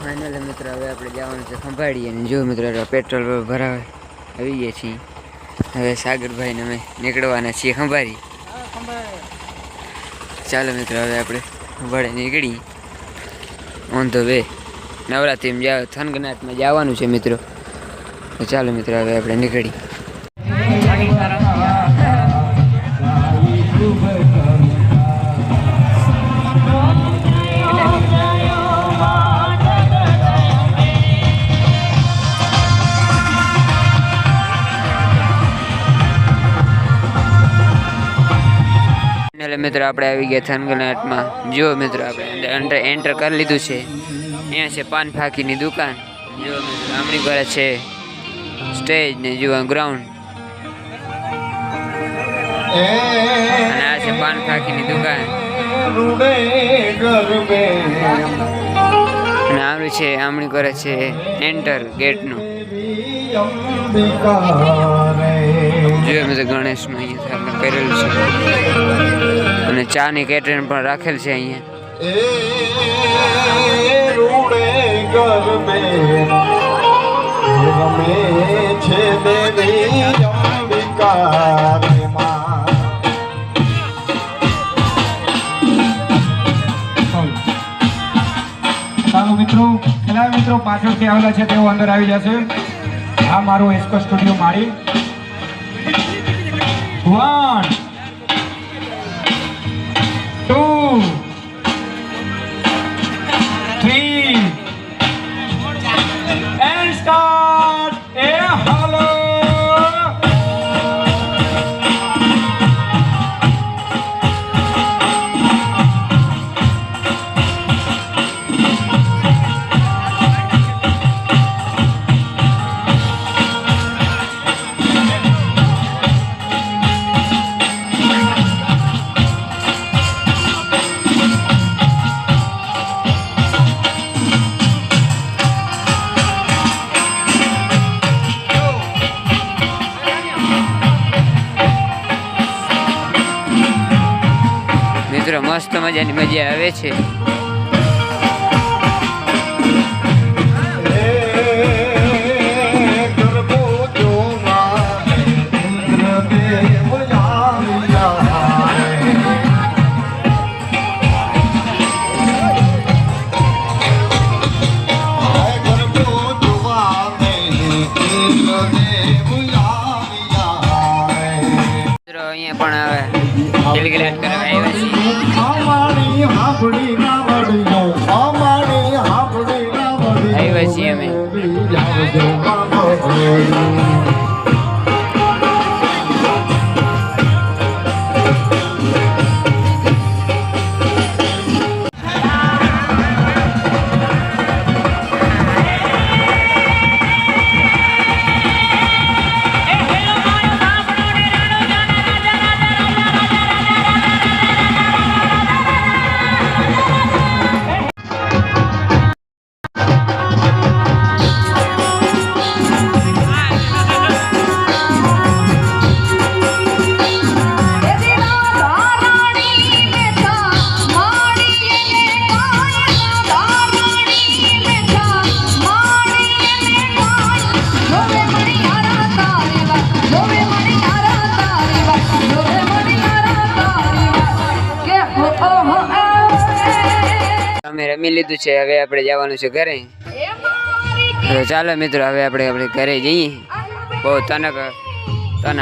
Final મિત્ર હવે આપણે જવાનું છે સંભાળીએ અને જો મિત્ર પેટ્રોલ ભરાવે. આવી ગયા છીએ. હવે સાગરભાઈને અમે નીકળવાના છીએ ખંભાળી. ચાલો મિત્ર હવે આપણે ખંભાળે નીકળી ઓન ધ વે. નવરાત્રિમાં જાવ થનગનાથમાં જવાનું છે મિત્રો. ચાલો મિત્રો હવે આપણે નીકળી એટલે મિત્રો આપણે આવી ગયા થનગનાટમાં. જુઓ મિત્રો આપણે, અંદર એન્ટર કરી લીધું છે. અહીંયા છે પાન ફાકીની દુકાન. જો મિત્રો આમણી પર છે સ્ટેજ ને જુઓ ગ્રાઉન્ડ અને આ છે પાન ફાકીની દુકાન. અને આમનું છે આમણી કરે છે એન્ટર ગેટનું જોયો મિત્રો ગણેશનું અહીંયા આપણે કરેલું છે. અને ચાની કેટરિંગ પણ રાખેલ છે અહીંયા. મિત્રો ખેલાડી મિત્રો પાછળથી આવેલા છે તેઓ અંદર આવી જશે. આ મારું એસ્કો સ્ટુડિયો મારી. વન મસ્ત મજાની મજા આવે છે. અહીંયા પણ હવે કિલકિલાટ કરવા આવ્યા છીએ. હાંભળી ના વળ્યો અમારી હાંભળી ના વળ્યો આવ્યા છીએ અમે. અમે રમી લીધું છે, હવે આપણે જવાનું છે ઘરે. તો ચાલો મિત્રો, હવે આપણે આપણે ઘરે જઈએ. બહુ તનક તને